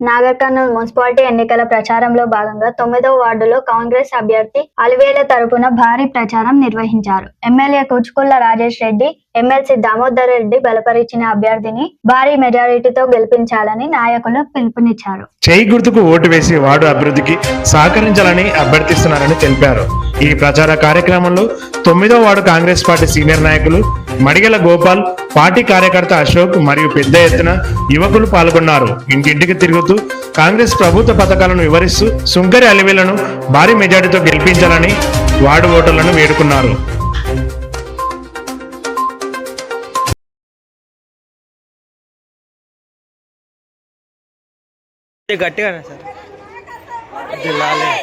Nagar Kurnool municipality ఎన్నికల ప్రచారంలో భాగంగా తొమ్మిదవ వార్డులో కాంగ్రెస్ అభ్యర్థి అలివేల తరపున భారీ ప్రచారం నిర్వహించారు. ఎమ్మెల్యే కుచుకుల్ల రాజేష్ రెడ్డి ఎమ్మెల్సీ దామోదర్ రెడ్డి బలపరిచిన అభ్యర్థిని భారీ మెజారిటీతో గెలిపించాలని నాయకులు పిలుపునిచ్చారు. చేయి గుర్తుకు ఓటు వేసి వార్డు అభివృద్ధికి సహకరించాలని అభ్యర్థిస్తున్నారని తెలిపారు. ఈ ప్రచార కార్యక్రమంలో తొమ్మిదో వార్డు కాంగ్రెస్ పార్టీ సీనియర్ నాయకులు మడిగల గోపాల్ పార్టీ కార్యకర్త అశోక్ మరియు పెద్ద ఎత్తున యువకులు పాల్గొన్నారు. ఇంటింటికి తిరుగుతూ కాంగ్రెస్ ప్రభుత్వ పథకాలను వివరిస్తూ సుంకరి అలివేలను భారీ మెజార్టీతో గెలిపించాలని వార్డు ఓటర్లను వేడుకున్నారు. గట్టిగానే సార్. లాలే.